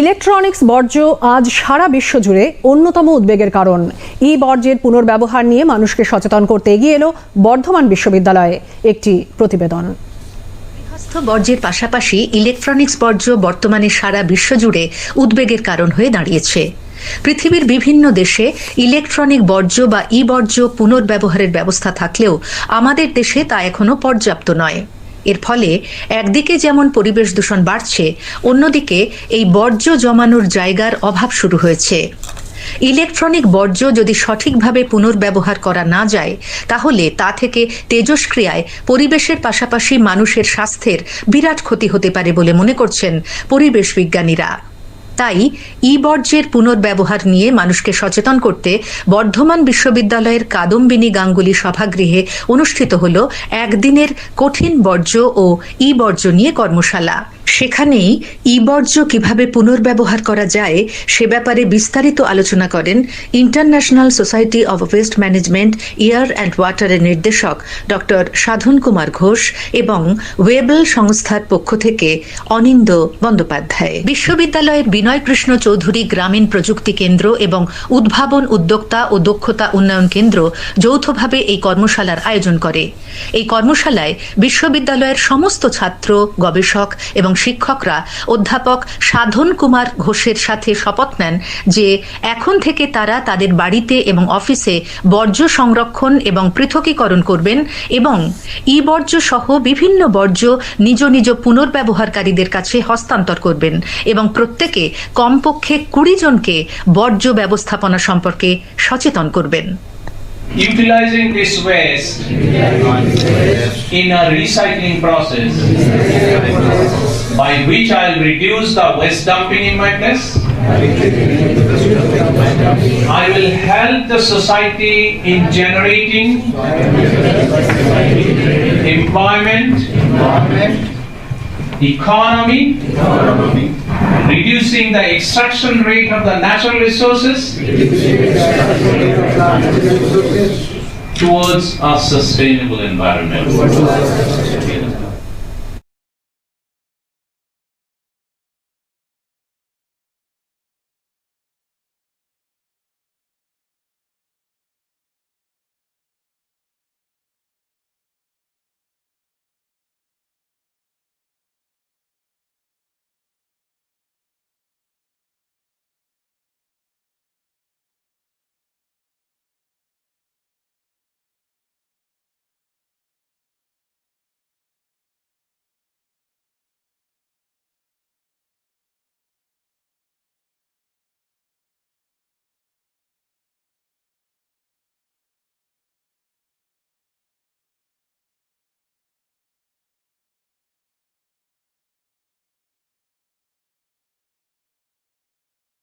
Electronics বর্জ্য আজ সারা বিশ্ব জুড়ে অন্যতম উদ্বেগের কারণ। ই বর্জ্যের পুনর্ব্যবহার নিয়ে মানুষকে সচেতন করতে এগিয়ে এলো বর্ধমান বিশ্ববিদ্যালয়ে একটি প্রতিবেদন। বর্জ্যের পাশাপাশি ইলেকট্রনিক্স বর্জ্য বর্তমানে সারা বিশ্বজুড়ে উদ্বেগের কারণ হয়ে দাঁড়িয়েছে। পৃথিবীর বিভিন্ন দেশে ইলেকট্রনিক বর্জ্য বা ই বর্জ্য পুনর্ব্যবহারের ব্যবস্থা থাকলেও আমাদের দেশে তা এখনও পর্যাপ্ত নয়। এর ফলে একদিকে যেমন পরিবেশ দূষণ বাড়ছে, অন্যদিকে এই বর্জ্য জমানোর জায়গার অভাব শুরু হয়েছে। ইলেকট্রনিক বর্জ্য যদি সঠিকভাবে পুনর্ব্যবহার করা না যায়, তাহলে তা থেকে তেজস্ক্রিয়ায় পরিবেশের পাশাপাশি মানুষের স্বাস্থ্যের বিরাট ক্ষতি হতে পারে বলে মনে করছেন পরিবেশ বিজ্ঞানীরা। তাই ই বর্জ্যের পুনর্ব্যবহার নিয়ে মানুষকে সচেতন করতে বর্ধমান বিশ্ববিদ্যালয়ের কাদম্বিনী গাঙ্গুলি সভাগৃহে অনুষ্ঠিত হল একদিনের কঠিন বর্জ্য ও ই বর্জ্য নিয়ে কর্মশালা। সেখানেই ই বর্জ্য কীভাবে পুনর্ব্যবহার করা যায় সে ব্যাপারে বিস্তারিত আলোচনা করেন international society of waste management, air and ওয়াটারের নির্দেশক ডক্টর সাধন কুমার ঘোষ এবং ওয়েবল সংস্থার পক্ষ থেকে অনিন্দ বন্দ্যোপাধ্যায়। বিশ্ববিদ্যালয়ের বিনয় কৃষ্ণ চৌধুরী গ্রামীণ প্রযুক্তি কেন্দ্র এবং উদ্ভাবন উদ্যোক্তা ও দক্ষতা উন্নয়ন কেন্দ্র যৌথভাবে এই কর্মশালার আয়োজন করে। এই কর্মশালায় বিশ্ববিদ্যালয়ের সমস্ত ছাত্র, গবেষক এবং শিক্ষকরা অধ্যাপক সাধন কুমার ঘোষের সাথে শপথ নেন যে এখন থেকে তারা তাদের বাড়িতে এবং অফিসে বর্জ্য সংরক্ষণ এবং পৃথকীকরণ করবেন এবং ই বর্জ্য সহ বিভিন্ন বর্জ্য নিজ নিজ পুনর্ব্যবহারকারীদের কাছে হস্তান্তর করবেন এবং প্রত্যেকে কমপক্ষে কুড়ি জনকে বর্জ্য ব্যবস্থাপনা সম্পর্কে সচেতন করবেন। Utilizing this waste in a recycling process by which I'll reduce the waste dumping in my place. I will help the society in generating employment, economy, reducing the extraction rate of the natural resources towards a sustainable environment.